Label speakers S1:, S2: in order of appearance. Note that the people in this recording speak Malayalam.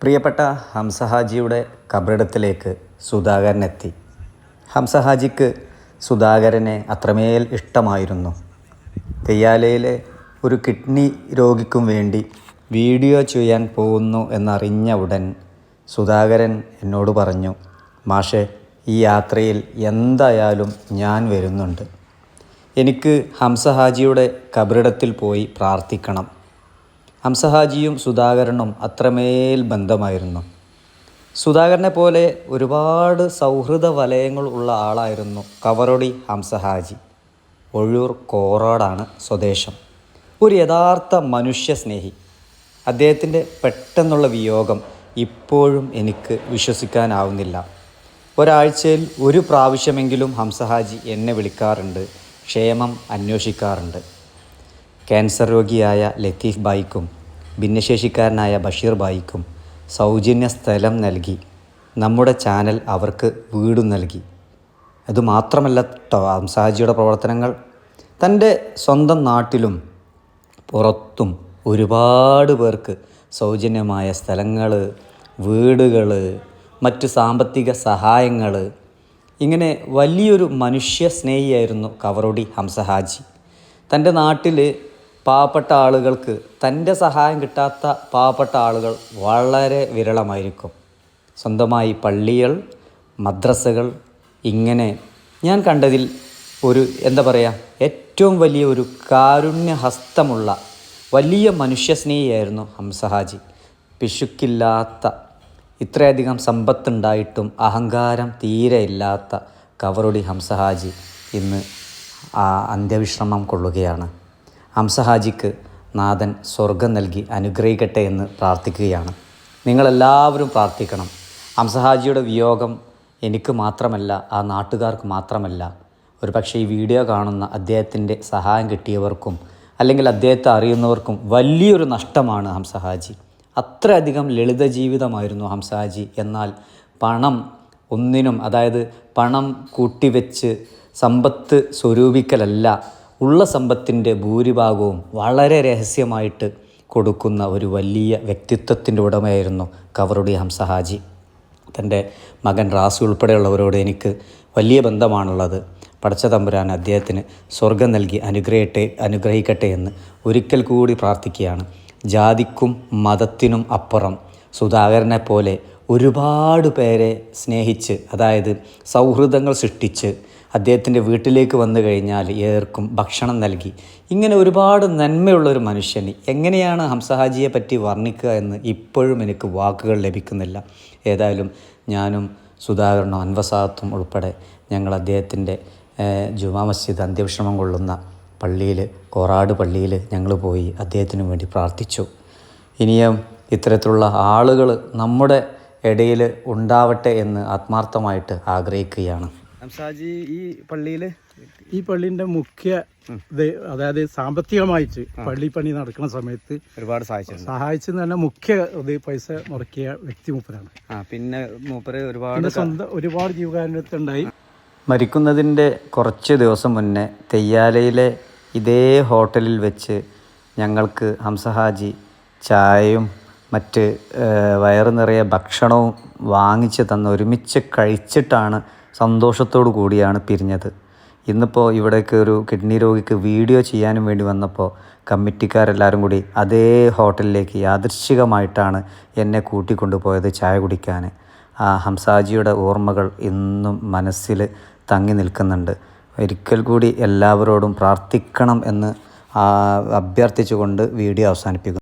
S1: പ്രിയപ്പെട്ട ഹംസഹാജിയുടെ കബറിടത്തിലേക്ക് സുധാകരൻ എത്തി ഹംസഹാജിക്ക് സുധാകരനെ അത്രമേൽ ഇഷ്ടമായിരുന്നു. തെയ്യാലയിലെ ഒരു കിഡ്നി രോഗിക്കും വേണ്ടി വീഡിയോ ചെയ്യാൻ പോകുന്നു എന്നറിഞ്ഞ ഉടൻ സുധാകരൻ എന്നോട് പറഞ്ഞു മാഷെ ഈ യാത്രയിൽ എന്തായാലും ഞാൻ വരുന്നുണ്ട്. എനിക്ക് ഹംസഹാജിയുടെ കബറിടത്തിൽ പോയി പ്രാർത്ഥിക്കണം. ഹംസഹാജിയും സുധാകരനും അത്രമേൽ ബന്ധമായിരുന്നു. സുധാകരനെ പോലെ ഒരുപാട് സൗഹൃദ വലയങ്ങൾ ഉള്ള ആളായിരുന്നു കവറൊടി ഹംസഹാജി. ഒഴൂർ കോറാടാണ് സ്വദേശം. ഒരു യഥാർത്ഥ മനുഷ്യ സ്നേഹി അദ്ദേഹത്തിന്റെ പെട്ടെന്നുള്ള വിയോഗം ഇപ്പോഴും എനിക്ക് വിശ്വസിക്കാനാവുന്നില്ല. ഒരാഴ്ചയിൽ ഒരു പ്രാവശ്യമെങ്കിലും ഹംസഹാജി എന്നെ വിളിക്കാറുണ്ട് ക്ഷേമം അന്വേഷിക്കാറുണ്ട്. ക്യാൻസർ രോഗിയായ ലത്തീഫ് ബായിക്കും ഭിന്നശേഷിക്കാരനായ ബഷീർ ബായിക്കും സൗജന്യ സ്ഥലം നൽകി. നമ്മുടെ ചാനൽ അവർക്ക് വീടും നൽകി. അതുമാത്രമല്ല കേട്ടോ ഹംസാജിയുടെ പ്രവർത്തനങ്ങൾ. തന്റെ സ്വന്തം നാട്ടിലും പുറത്തും ഒരുപാട് പേർക്ക് സൗജന്യമായ സ്ഥലങ്ങൾ വീടുകൾ മറ്റു സാമ്പത്തിക സഹായങ്ങൾ. ഇങ്ങനെ വലിയൊരു മനുഷ്യ സ്നേഹിയായിരുന്നു കവറോടി ഹംസഹാജി. തന്റെ നാട്ടിൽ പാവപ്പെട്ട ആളുകൾക്ക് തന്റെ സഹായം കിട്ടാത്ത പാവപ്പെട്ട ആളുകൾ വളരെ വിരളമായിരിക്കും. സ്വന്തമായി പള്ളികൾ മദ്രസകൾ ഇങ്ങനെ ഞാൻ കണ്ടതിൽ ഒരു എന്താ പറയുക ഏറ്റവും വലിയ ഒരു കാരുണ്യഹസ്തമുള്ള വലിയ മനുഷ്യസ്നേഹിയായിരുന്നു ഹംസഹാജി. പിശുക്കില്ലാത്ത ഇത്രയധികം സമ്പത്തുണ്ടായിട്ടും അഹങ്കാരം തീരെ ഇല്ലാത്ത കവറുടി ഹംസഹാജി ഇന്ന് അന്ത്യവിശ്രമം കൊള്ളുകയാണ്. ഹംസഹാജിക്ക് നാഥൻ സ്വർഗം നൽകി അനുഗ്രഹിക്കട്ടെ എന്ന് പ്രാർത്ഥിക്കുകയാണ്. നിങ്ങളെല്ലാവരും പ്രാർത്ഥിക്കണം. ഹംസഹാജിയുടെ വിയോഗം എനിക്ക് മാത്രമല്ല ആ നാട്ടുകാർക്ക് മാത്രമല്ല. ഒരു പക്ഷേ ഈ വീഡിയോ കാണുന്ന അദ്ദേഹത്തിന്റെ സഹായം കിട്ടിയവർക്കും അല്ലെങ്കിൽ അദ്ദേഹത്തെ അറിയുന്നവർക്കും വലിയൊരു നഷ്ടമാണ് ഹംസഹാജി അത്രയധികം ലളിത ജീവിതമായിരുന്നു ഹംസഹാജി എന്നാൽ പണം ഒന്നിനും അതായത് പണം കൂട്ടിവെച്ച് സമ്പത്ത് സ്വരൂപിക്കലല്ല ഉള്ള സമ്പത്തിന്റെ ഭൂരിഭാഗവും വളരെ രഹസ്യമായിട്ട് കൊടുക്കുന്ന ഒരു വലിയ വ്യക്തിത്വത്തിന്റെ ഉടമയായിരുന്നു കവറുടി ഹംസഹാജി. തന്റെ മകൻ റാസു ഉൾപ്പെടെയുള്ളവരോട് എനിക്ക് വലിയ ബന്ധമാണുള്ളത്. പടച്ച തമ്പുരാൻ അദ്ദേഹത്തിന് സ്വർഗം നൽകി അനുഗ്രഹട്ടെ അനുഗ്രഹിക്കട്ടെ എന്ന് ഒരിക്കൽ കൂടി പ്രാർത്ഥിക്കുകയാണ്. ജാതിക്കും മതത്തിനും അപ്പുറം സുധാകരനെ പോലെ ഒരുപാട് പേരെ സ്നേഹിച്ച് അതായത് സൗഹൃദങ്ങൾ സൃഷ്ടിച്ച് അദ്ദേഹത്തിന്റെ വീട്ടിലേക്ക് വന്നു കഴിഞ്ഞാൽ ഏർക്കും ഭക്ഷണം നൽകി. ഇങ്ങനെ ഒരുപാട് നന്മയുള്ള ഒരു മനുഷ്യന് എങ്ങനെയാണ് ഹംസഹാജിയെ പറ്റി വർണിക്കുക എന്ന് ഇപ്പോഴും എനിക്ക് വാക്കുകൾ ലഭിക്കുന്നില്ല. ഏതായാലും ഞാനും സുധാകരനും അൻവസാത്തും ഉൾപ്പെടെ ഞങ്ങൾ അദ്ദേഹത്തിന്റെ ജുമാ മസ്ജിദ് അന്ത്യവിശ്രമം കൊള്ളുന്ന പള്ളിയിൽ കോറാട് പള്ളിയിൽ ഞങ്ങൾ പോയി അദ്ദേഹത്തിന് വേണ്ടി പ്രാർത്ഥിച്ചു. ഇനിയും ഇത്തരത്തിലുള്ള ആളുകൾ നമ്മുടെ ഇടയിൽ ഉണ്ടാവട്ടെ എന്ന് ആത്മാർത്ഥമായിട്ട് ആഗ്രഹിക്കുകയാണ്. ഹംസാജി ഈ പള്ളിയിൽ
S2: ഈ പള്ളിന്റെ മുഖ്യ അതായത് സാമ്പത്തികമായിട്ട് പള്ളി പണി നടക്കുന്ന സമയത്ത്
S1: ഒരുപാട് സഹായിച്ചിട്ടുണ്ട്.
S2: സഹായിച്ചെന്ന് തന്നെ മുഖ്യ ഇത് പൈസ മുറക്കിയ വ്യക്തി മൂപ്പരാണ്.
S1: പിന്നെ മൂപ്പര് ഒരുപാട്
S2: സ്വന്തം ഒരുപാട് ജീവകാരുണ്യത്തുണ്ടായി
S1: മരിക്കുന്നതിന്റെ കുറച്ച് ദിവസം മുന്നേ തെയ്യാലയിലെ ഇതേ ഹോട്ടലിൽ വെച്ച് ഞങ്ങൾക്ക് ഹംസഹാജി ചായയും മറ്റ് വയറ് നിറയെ ഭക്ഷണവും വാങ്ങിച്ച് തന്ന് ഒരുമിച്ച് കഴിച്ചിട്ടാണ് സന്തോഷത്തോടു കൂടിയാണ് പിരിഞ്ഞത്. ഇന്നിപ്പോൾ ഇവിടേക്ക് ഒരു കിഡ്നി രോഗിക്ക് വീഡിയോ ചെയ്യാനും വേണ്ടി വന്നപ്പോൾ കമ്മിറ്റിക്കാരെല്ലാവരും കൂടി അതേ ഹോട്ടലിലേക്ക് യാദൃശ്ചികമായിട്ടാണ് എന്നെ കൂട്ടിക്കൊണ്ടുപോയത് ചായ കുടിക്കാൻ. ആ ഹംസാജിയുടെ ഓർമ്മകൾ ഇന്നും മനസ്സിൽ തങ്ങി നിൽക്കുന്നുണ്ട്. ഒരിക്കൽ കൂടി എല്ലാവരോടും പ്രാർത്ഥിക്കണം എന്ന് അഭ്യർത്ഥിച്ചുകൊണ്ട് വീഡിയോ അവസാനിപ്പിക്കുന്നു.